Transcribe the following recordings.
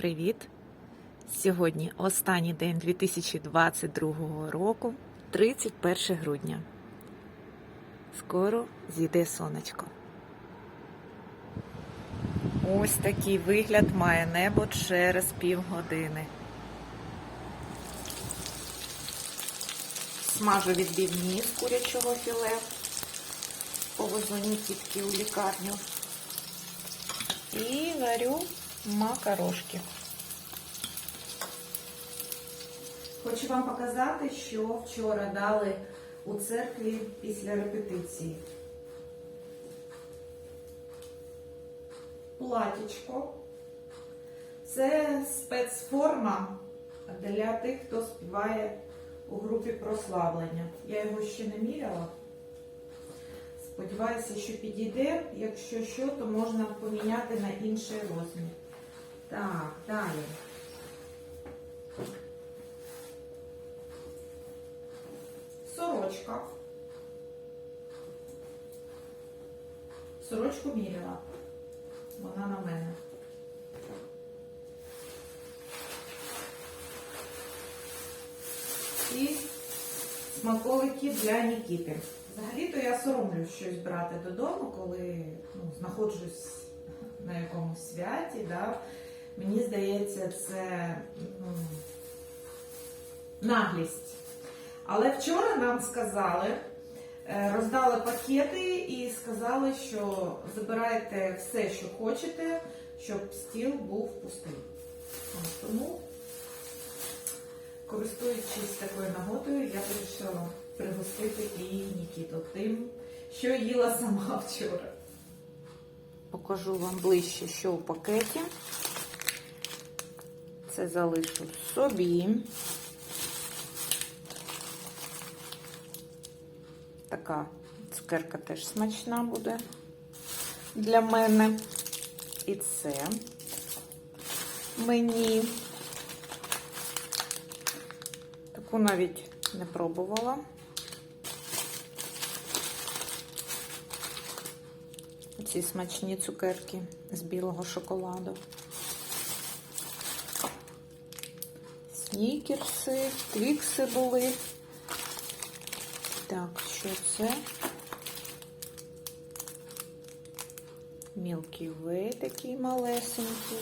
Привіт! Сьогодні останній день 2022 року, 31 грудня. Скоро зійде сонечко. Ось такий вигляд має небо через півгодини. Смажу відбивні з курячого філе. Повезу тітки у лікарню. І варю макарошки. Хочу вам показати, що вчора дали у церкві після репетиції. Платічко. Це спецформа для тих, хто співає у групі прославлення. Я його ще не міряла. Сподіваюся, що підійде. Якщо що, то можна поміняти на інший розмір. Так, далі. Сорочка. Сорочку міряла. Вона на мене. І смаколики для Нікіти. Взагалі-то я соромлюсь щось брати додому, коли ну, знаходжусь на якомусь святі. Да? Мені здається, це ну, наглість. Але вчора нам сказали, е, роздали пакети і сказали, що забирайте все, що хочете, щоб стіл був пустий. Тому, користуючись такою нагодою, я вирішила пригостити і Нікіту тим, що їла сама вчора. Покажу вам ближче, що у пакеті. Це залишу собі. Така цукерка теж смачна буде для мене. І це мені. Таку навіть не пробувала. Ці смачні цукерки з білого шоколаду. Снікерси, твікси були. Так, що це? Milky Way такий малесенький.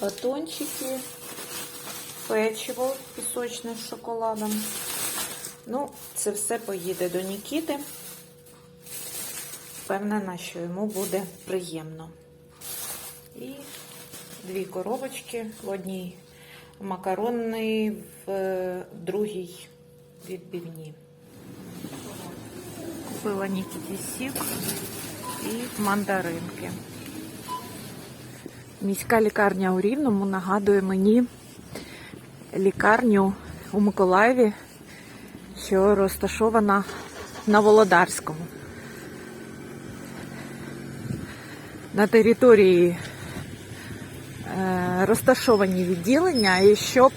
Батончики, печиво пісочне з шоколадом. Ну, це все поїде до Нікіти. Впевнена, що йому буде приємно. І дві коробочки в одній макаронний, в другій відбивні. Купила Нікіті сік і мандаринки. Міська лікарня у Рівному нагадує мені лікарню у Миколаєві, що розташована на Володарському. На території е, розташовані відділення, і щоб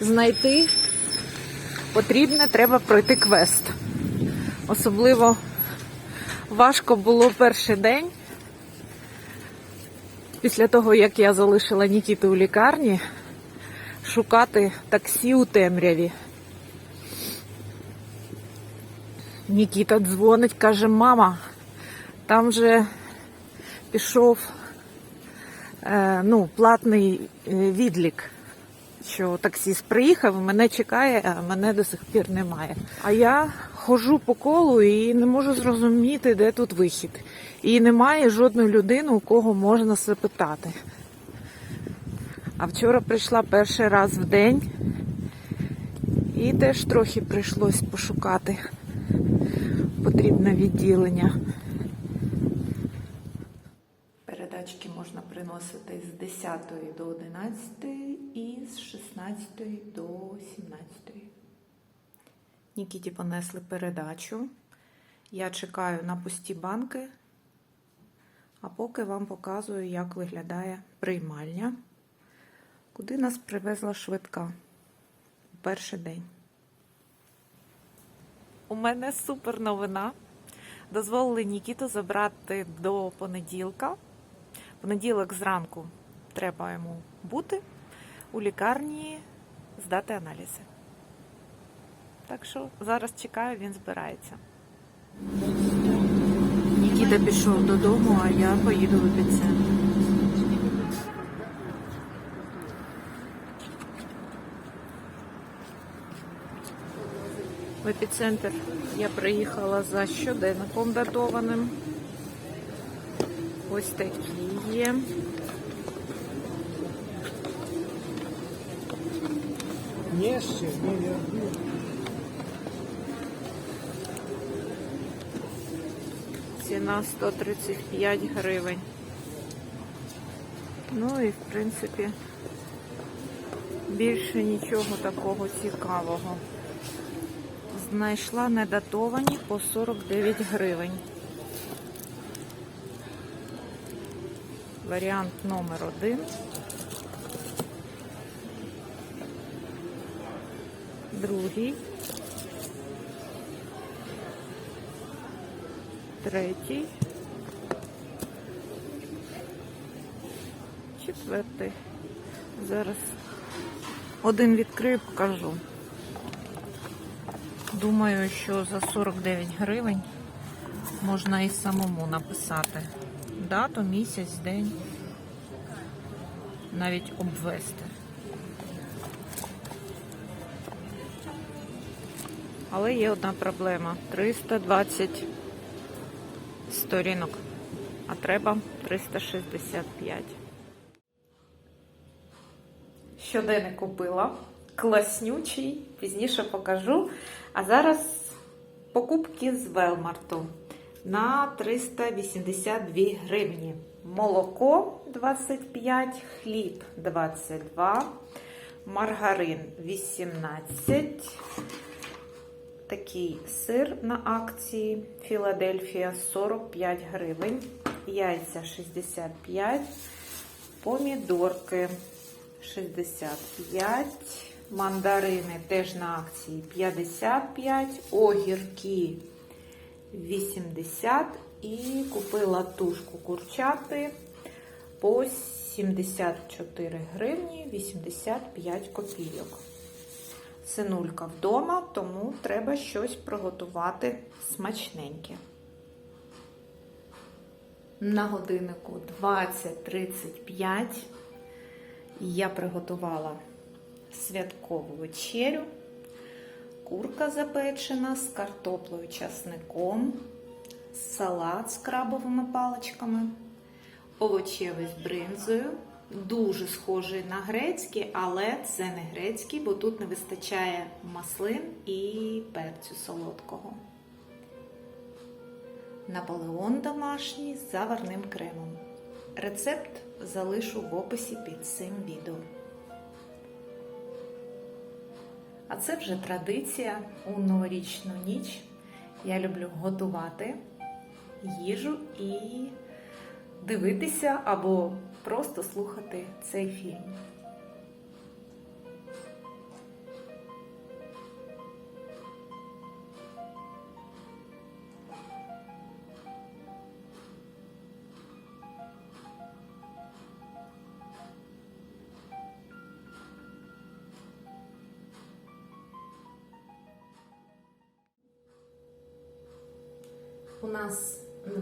знайти потрібне, треба пройти квест. Особливо важко було перший день. Після того, як я залишила Нікіту у лікарні, шукати таксі у темряві. Нікіта дзвонить, каже, мама, там же пішов е, ну, платний е, відлік, що таксіст приїхав, мене чекає, а мене до сих пір немає. А я ходжу по колу і не можу зрозуміти, де тут вихід. І немає жодної людини, у кого можна запитати. А вчора прийшла перший раз в день і теж трохи прийшлось пошукати потрібне відділення. Передачки можна приносити з 10 до 11 і з 16 до 17. Нікіті понесли передачу. Я чекаю на пусті банки, а поки вам показую, як виглядає приймальня, куди нас привезла швидка у перший день. У мене супер новина. Дозволили Нікіту забрати до понеділка. Понеділок зранку треба йому бути у лікарні, здати аналізи. Так що зараз чекаю, він збирається. Нікіта пішов додому, а я поїду в епіцентр. В епіцентр я приїхала за щоденником датованим. Ось такі є. Nie, ще, ні, ні. Ціна 135 гривень. Ну і в принципі більше нічого такого цікавого. Знайшла недатовані по 49 гривень. Варіант номер один. Другий. Третій. Четвертий. Зараз один відкрию, покажу. Думаю, що за 49 гривень можна і самому написати дату, місяць, день, навіть обвести. Але є одна проблема: 320 сторінок, а треба 365. Щоденник купила. Класнючий, пізніше покажу. А зараз покупки з Велмарту на 382 гривні. Молоко 25, хліб 22, маргарин 18. Такий сир на акції. Філадельфія 45 гривень, яйця 65, помідорки 65, мандарини теж на акції 55, огірки 80 і купила тушку курчати по 74 гривні 85 копійок. Синулька вдома, тому треба щось приготувати смачненьке. На годиннику 20.35 я приготувала святкову вечерю, курка запечена з картоплею часником, салат з крабовими паличками, овочевий з бринзою. Дуже схожий на грецький, але це не грецький, бо тут не вистачає маслин і перцю солодкого. Наполеон домашній з заварним кремом. Рецепт залишу в описі під цим відео. А це вже традиція у новорічну ніч. Я люблю готувати їжу і дивитися або просто слухати цей фільм.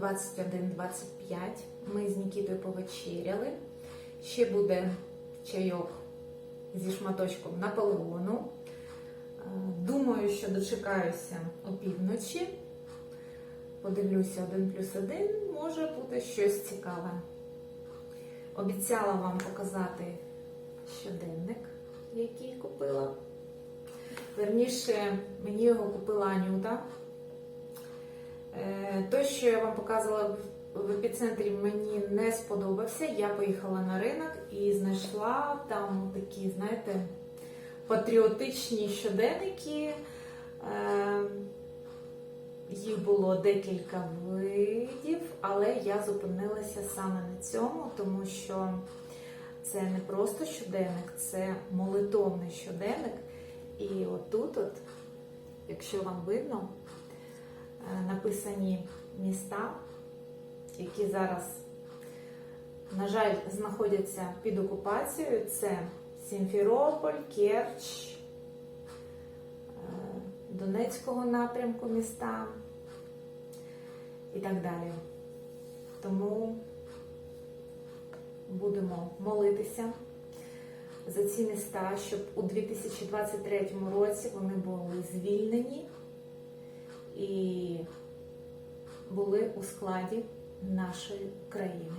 21-25. Ми з Нікітою повечеряли. Ще буде чайок зі шматочком Наполеону. Е, Думаю, що дочекаюся опівночі. Подивлюся один плюс один, може бути щось цікаве. Обіцяла вам показати щоденник, який купила. Верніше, мені його купила Анюта. Е, Той, що я вам показувала в епіцентрі, мені не сподобався. Я поїхала на ринок і знайшла там такі, знаєте, патріотичні щоденники. Е, Їх було декілька видів, але я зупинилася саме на цьому, тому що це не просто щоденник, це молитовний щоденник. І отут, от, якщо вам видно, написані міста, які зараз, на жаль, знаходяться під окупацією. Це Сімферополь, Керч, е, Донецького напрямку міста і так далі. Тому будемо молитися за ці міста, щоб у 2023 році вони були звільнені і були у складі нашої країни.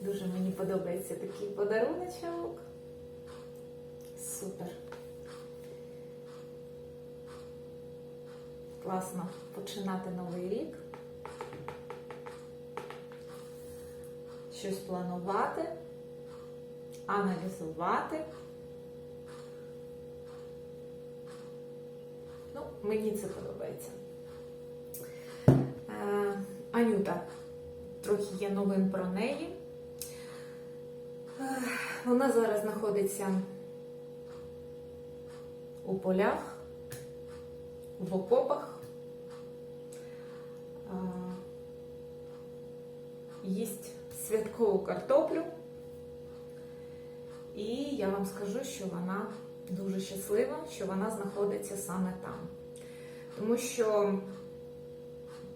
Дуже мені подобається такий подаруночок. Супер. Класно починати новий рік. Щось планувати, аналізувати. Мені це подобається. Е, Анюта, трохи є новин про неї. Е, Вона зараз знаходиться у полях, в окопах. Е, Їсть святкову картоплю. І я вам скажу, що вона дуже щаслива, що вона знаходиться саме там. Тому що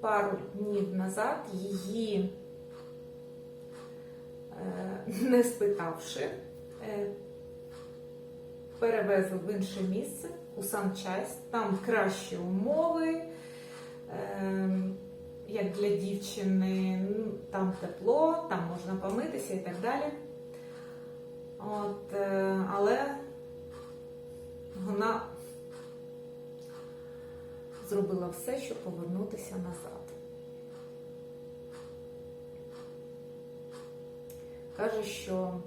пару днів назад її, е, не спитавши, е, перевезли в інше місце у санчасть. Там кращі умови, е, як для дівчини, ну, там тепло, там можна помитися і так далі. От, але вона зробила все, щоб повернутися назад. Каже, що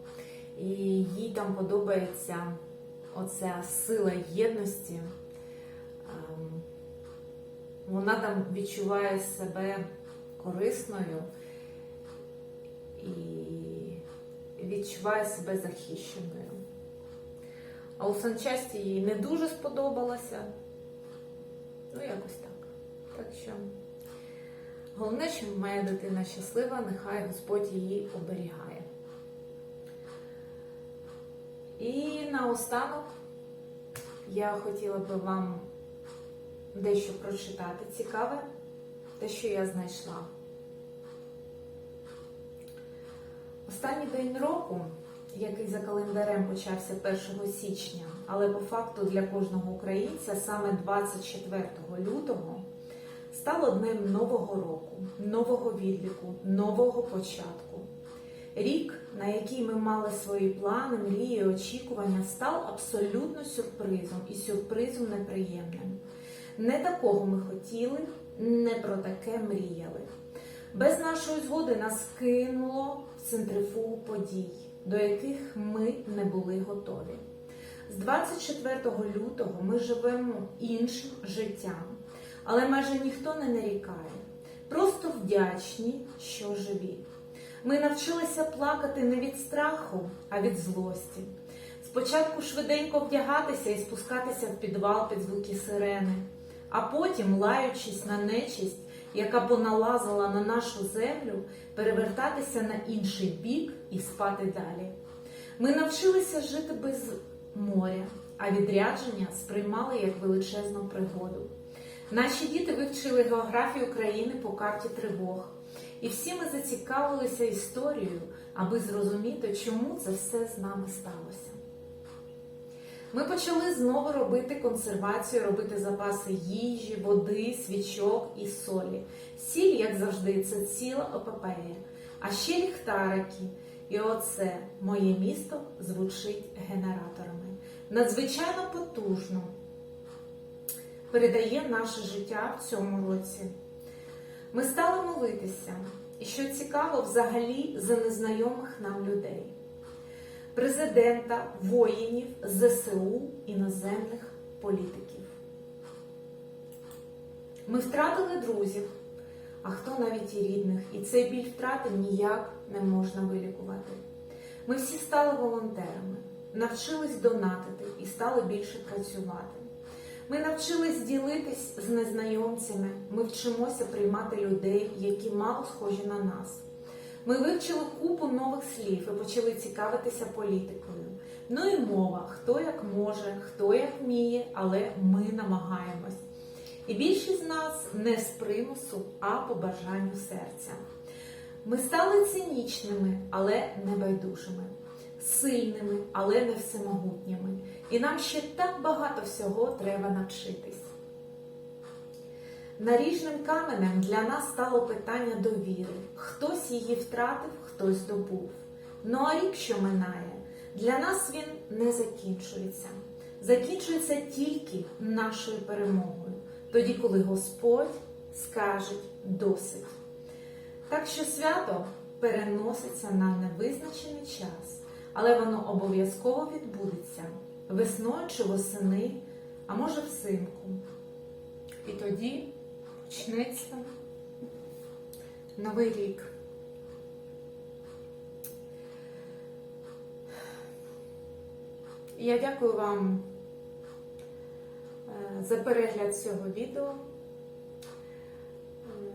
їй там подобається оця сила єдності. Ем, Вона там відчуває себе корисною і відчуває себе захищеною. А у санчасті їй не дуже сподобалося. Ну, якось так. Так що головне, що моя дитина щаслива, нехай Господь її оберігає. І наостанок я хотіла би вам дещо прочитати цікаве, те, що я знайшла. Останній день року, який за календарем почався 1 січня, але по факту для кожного українця саме 24 лютого, стало днем нового року, нового відліку, нового початку. Рік, на який ми мали свої плани, мрії, очікування, став абсолютно сюрпризом і сюрпризом неприємним. Не такого ми хотіли, не про таке мріяли. Без нашої згоди нас кинуло в центрифугу подій, до яких ми не були готові. З 24 лютого ми живемо іншим життям, але майже ніхто не нарікає. Просто вдячні, що живі. Ми навчилися плакати не від страху, а від злості. Спочатку швиденько вдягатися і спускатися в підвал під звуки сирени, а потім, лаючись на нечисть, яка поналазила на нашу землю, перевертатися на інший бік і спати далі. Ми навчилися жити без моря, а відрядження сприймали як величезну пригоду. Наші діти вивчили географію країни по карті тривог. І всі ми зацікавилися історією, аби зрозуміти, чому це все з нами сталося. Ми почали знову робити консервацію, робити запаси їжі, води, свічок і солі. Сіль, як завжди, це ціла епопея. А ще ліхтарики. І оце моє місто звучить генераторами. Надзвичайно потужно передає наше життя в цьому році. Ми стали молитися, і що цікаво, взагалі за незнайомих нам людей, президента, воїнів, ЗСУ, іноземних політиків. Ми втратили друзів, а хто навіть і рідних, і цей біль втрати ніяк не можна вилікувати. Ми всі стали волонтерами, навчились донатити і стали більше працювати. Ми навчились ділитись з незнайомцями. Ми вчимося приймати людей, які мало схожі на нас. Ми вивчили купу нових слів і почали цікавитися політикою. Ну і мова, хто як може, хто як вміє, але ми намагаємось. І більшість з нас не з примусу, а по бажанню серця. Ми стали цинічними, але не байдужими, сильними, але не всемогутніми. І нам ще так багато всього треба навчитись. Наріжним каменем для нас стало питання довіри. Хтось її втратив, хтось здобув. Ну а рік, що минає, для нас він не закінчується. Закінчується тільки нашою перемогою, тоді, коли Господь скаже досить. Так що свято переноситься на невизначений час, але воно обов'язково відбудеться весною чи восени, а може взимку. І тоді почнеться новий рік. Я дякую вам е, за перегляд цього відео. Е,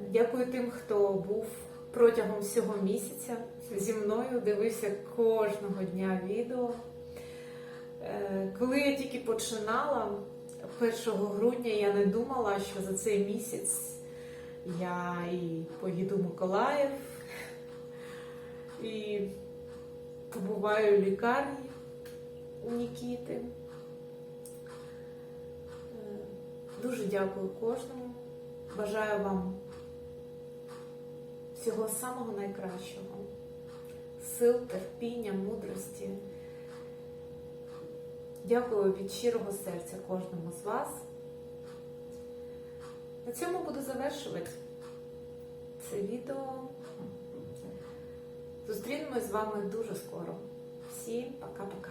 Дякую тим, хто був протягом всього місяця зі мною, дивився кожного дня відео. Е, Коли я тільки починала 1 грудня, я не думала, що за цей місяць я і поїду в Миколаїв, і побуваю в лікарні у Нікіти. Е, Дуже дякую кожному. Бажаю вам всього самого найкращого, сил, терпіння, мудрості. Дякую від щирого серця кожному з вас. На цьому буду завершувати це відео. Зустрінемось з вами дуже скоро. Всім пока-пока.